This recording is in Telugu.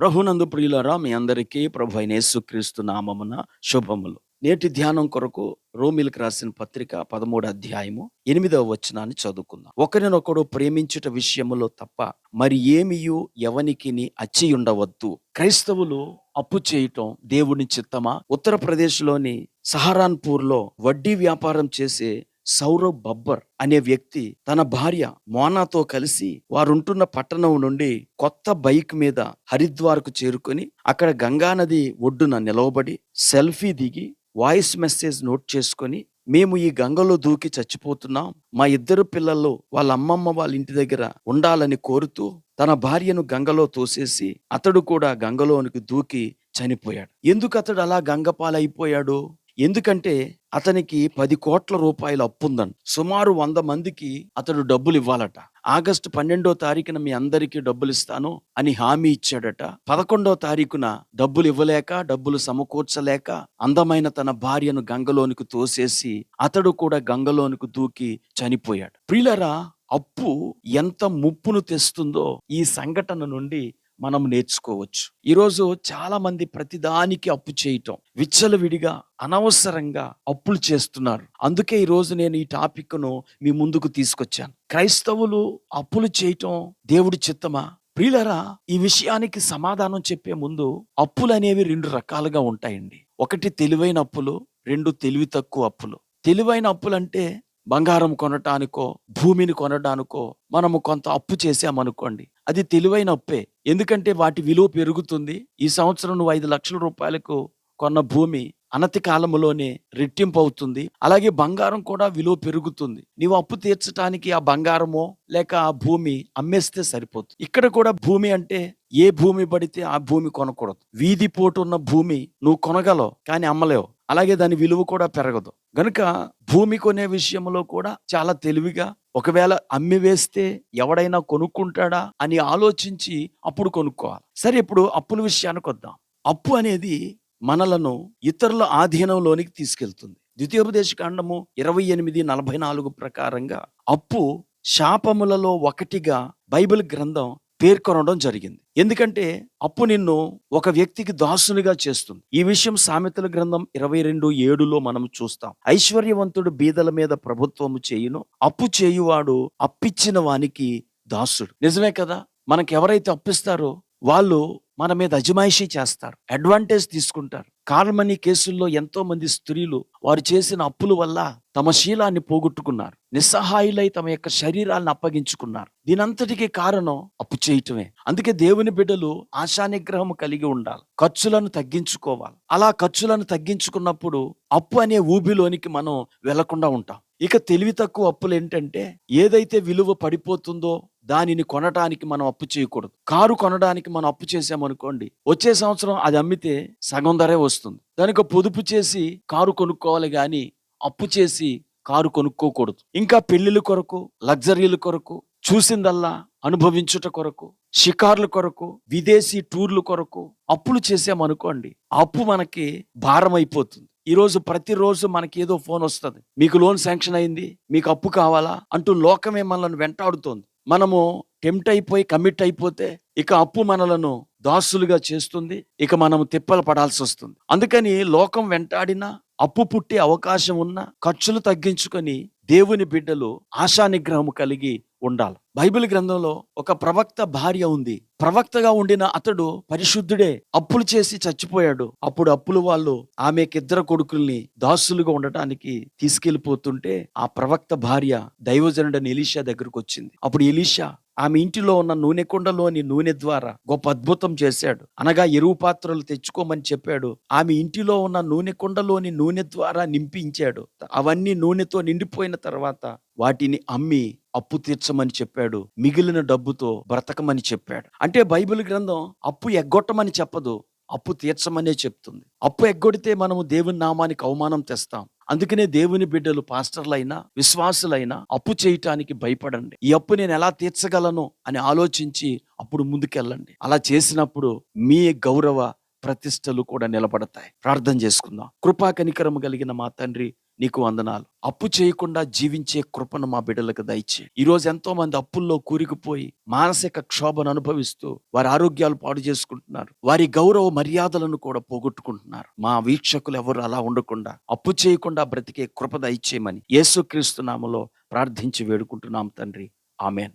ప్రభునందు ప్రియులరా మీ అందరికీ ప్రభు అయిన యేసుక్రీస్తు నామమున శుభములు. నేటి ధ్యానం కొరకు రోమిలకు రాసిన పత్రిక పదమూడు అధ్యాయము ఎనిమిదవ వచనాన్ని చదువుకుందాం. ఒకరినొకడు ప్రేమించుట విషయములో తప్ప మరి ఏమియు ఎవనికిని అచ్చి ఉండవద్దు క్రైస్తవులు అప్పు చేయటం దేవుని చిత్తమా? ఉత్తరప్రదేశ్లోని సహరాన్పూర్లో వడ్డీ వ్యాపారం చేసే సౌరవ్ బబ్బర్ అనే వ్యక్తి తన భార్య మోనాతో కలిసి వారుంటున్న పట్టణం నుండి కొత్త బైక్ మీద హరిద్వార్కు చేరుకొని అక్కడ గంగానది ఒడ్డున నిలవబడి సెల్ఫీ దిగి వాయిస్ మెసేజ్ నోట్ చేసుకొని మేము ఈ గంగలో దూకి చచ్చిపోతున్నాం. మా ఇద్దరు పిల్లలు వాళ్ళ అమ్మమ్మ వాళ్ళ ఇంటి దగ్గర ఉండాలని కోరుతూ తన భార్యను గంగలో తోసేసి అతడు కూడా గంగలోనికి దూకి చనిపోయాడు. ఎందుకు అతడు అలా గంగపాలైపోయాడు? ఎందుకంటే అతనికి పది కోట్ల రూపాయలు అప్పుందంట. సుమారు వంద మందికి అతడు డబ్బులు ఇవ్వాలట. ఆగస్టు పన్నెండో తారీఖున మీ అందరికీ డబ్బులు ఇస్తాను అని హామీ ఇచ్చాడట. పదకొండో తారీఖున డబ్బులు ఇవ్వలేక డబ్బులు సమకూర్చలేక అందమైన తన భార్యను గంగలోనికి తోసేసి అతడు కూడా గంగలోనికి దూకి చనిపోయాడు. ప్రిలరా అప్పు ఎంత ముప్పును తెస్తుందో ఈ సంఘటన నుండి మనం నేర్చుకోవచ్చు. ఈరోజు చాలా మంది ప్రతిదానికి అప్పు చేయటం విచ్చలవిడిగా అనవసరంగా అప్పులు చేస్తున్నారు. అందుకే ఈరోజు నేను ఈ టాపిక్ను మీ ముందుకు తీసుకొచ్చాను. క్రైస్తవులు అప్పులు చేయటం దేవుడి చిత్తమా? ప్రియులరా ఈ విషయానికి సమాధానం చెప్పే ముందు అప్పులు అనేవి రెండు రకాలుగా ఉంటాయండి. ఒకటి తెలివైన అప్పులు రెండు తెలివి తక్కువ అప్పులు. తెలివైన అప్పులు అంటే బంగారం కొనటానికో భూమిని కొనడానికో మనము కొంత అప్పు చేసామనుకోండి అది తెలివైన అప్పే. ఎందుకంటే వాటి విలువ పెరుగుతుంది. ఈ సంవత్సరం నువ్వు ఐదు లక్షల రూపాయలకు కొన్న భూమి అనతి కాలంలోనే రెట్టింపు అవుతుంది. అలాగే బంగారం కూడా విలువ పెరుగుతుంది. నీవు అప్పు తీర్చడానికి ఆ బంగారమో లేక ఆ భూమి అమ్మేస్తే సరిపోతుంది ఇక్కడ కూడా భూమి అంటే ఏ భూమి పడితే ఆ భూమి కొనకూడదు. వీధి పోటు ఉన్న భూమి నువ్వు కొనగలవు కానీ అమ్మలేవు. అలాగే దాని విలువ కూడా పెరగదు. గనుక భూమి కొనే విషయంలో కూడా చాలా తెలివిగా ఒకవేళ అమ్మి వేస్తే ఎవడైనా కొనుక్కుంటాడా అని ఆలోచించి అప్పుడు కొనుక్కోవాలి. సరే ఇప్పుడు అప్పుల విషయానికి వద్దాం. అప్పు అనేది మనలను ఇతరుల ఆధీనంలోనికి తీసుకెళ్తుంది. ద్వితీయోపదేశ కాండము ఇరవై ఎనిమిది నలభై నాలుగు ప్రకారంగా అప్పు శాపములలో ఒకటిగా బైబిల్ గ్రంథం పేర్కొనడం జరిగింది. ఎందుకంటే అప్పు నిన్ను ఒక వ్యక్తికి దాసునిగా చేస్తుంది. ఈ విషయం సామెతల గ్రంథం ఇరవై రెండు ఏడులో మనం చూస్తాం. ఐశ్వర్యవంతుడు బీదల మీద ప్రభుత్వము చేయును అప్పు చేయువాడు అప్పిచ్చిన వానికి దాసుడు. నిజమే కదా? మనకు ఎవరైతే అప్పిస్తారో వాళ్ళు మన మీద అజమాయిషీ చేస్తారు అడ్వాంటేజ్ తీసుకుంటారు. కార్మని కేసుల్లో ఎంతో మంది స్త్రీలు వారు చేసిన అప్పుల వల్ల తమ శీలాన్ని పోగొట్టుకున్నారు. నిస్సహాయులై తమ యొక్క శరీరాలను అప్పగించుకున్నారు. దీనంతటికి కారణం అప్పు చేయటమే. అందుకే దేవుని బిడ్డలు ఆశానిగ్రహం కలిగి ఉండాలి. ఖర్చులను తగ్గించుకోవాలి. అలా ఖర్చులను తగ్గించుకున్నప్పుడు అప్పు అనే ఊబిలోనికి మనం వెళ్ళకుండా ఉంటాం. ఇక తెలివి తక్కువ అప్పులు ఏంటంటే ఏదైతే విలువ పడిపోతుందో దానిని కొనడానికి మనం అప్పు చేయకూడదు. కారు కొనడానికి మనం అప్పు చేసామనుకోండి వచ్చే సంవత్సరం అది అమ్మితే సగం ధరే వస్తుంది. దానికి పొదుపు చేసి కారు కొనుక్కోవాలి కానీ అప్పు చేసి కారు కొనుక్కోకూడదు. ఇంకా పెళ్ళిళ్ళ కొరకు లగ్జరీల కొరకు చూసిందల్లా అనుభవించుట కొరకు షికార్ల కొరకు విదేశీ టూర్ల కొరకు అప్పులు చేసామనుకోండి అప్పు మనకి భారం అయిపోతుంది. ఈరోజు ప్రతిరోజు మనకి ఏదో ఫోన్ వస్తుంది. మీకు లోన్ శాంక్షన్ అయింది మీకు అప్పు కావాలా అంటూ లోకమే మనల్ని వెంటాడుతోంది. మనము టెంప్ట్ అయిపోయి కమిట్ అయిపోతే ఇక అప్పు మనలను దాసులుగా చేస్తుంది. ఇక మనము తిప్పలు పడాల్సి వస్తుంది. అందుకని లోకం వెంటాడినా అప్పు పుట్టే అవకాశం ఉన్న ఖర్చులు తగ్గించుకొని దేవుని బిడ్డలు ఆశానిగ్రహము కలిగి ఉండాలి. బైబిల్ గ్రంథంలో ఒక ప్రవక్త భార్య ఉంది. ప్రవక్తగా ఉండిన అతడు పరిశుద్ధుడే అప్పులు చేసి చచ్చిపోయాడు. అప్పుడు అప్పులు వాళ్ళు ఆమెకిద్దరు కొడుకుల్ని దాసులుగా ఉండటానికి తీసుకెళ్ళిపోతుంటే ఆ ప్రవక్త భార్య దైవజనుడని ఎలీషా దగ్గరకు వచ్చింది అప్పుడు ఎలీషా ఆమె ఇంటిలో ఉన్న నూనె కుండలోని నూనె ద్వారా గొప్ప అద్భుతం చేశాడు. అనగా ఎరువు పాత్రలు తెచ్చుకోమని చెప్పాడు. ఆమె ఇంటిలో ఉన్న నూనె కుండలోని నూనె ద్వారా నింపించాడు. అవన్నీ నూనెతో నిండిపోయిన తర్వాత వాటిని అమ్మి అప్పు తీర్చమని చెప్పాడు. మిగిలిన డబ్బుతో బ్రతకమని చెప్పాడు. అంటే బైబిల్ గ్రంథం అప్పు ఎగ్గొట్టమని చెప్పదు. అప్పు తీర్చమనే చెప్తుంది. అప్పు ఎగ్గొడితే మనము దేవుని నామానికి అవమానం తెస్తాం. అందుకనే దేవుని బిడ్డలు పాస్టర్లైనా విశ్వాసులైనా అప్పు చేయటానికి భయపడండి. ఈ అప్పు నేను ఎలా తీర్చగలను అని ఆలోచించి అప్పుడు ముందుకెళ్ళండి. అలా చేసినప్పుడు మీ గౌరవ ప్రతిష్టలు కూడా నిలబడతాయి. ప్రార్థన చేసుకుందాం. కృపా కనికరము కలిగిన మా తండ్రి నీకు వందనాలు. అప్పు చేయకుండా జీవించే కృపను మా బిడ్డలకు దయచే ఈరోజు ఎంతో మంది అప్పుల్లో కూరికిపోయి మానసిక క్షోభను అనుభవిస్తూ వారి ఆరోగ్యాలు పాడు చేసుకుంటున్నారు. వారి గౌరవ మర్యాదలను కూడా పోగొట్టుకుంటున్నారు. మా వీక్షకులు ఎవరు అలా ఉండకుండా అప్పు చేయకుండా బ్రతికే కృప దయచేయమని యేసుక్రీస్తు నామలో ప్రార్థించి వేడుకుంటున్నాం తండ్రి. ఆమెన్.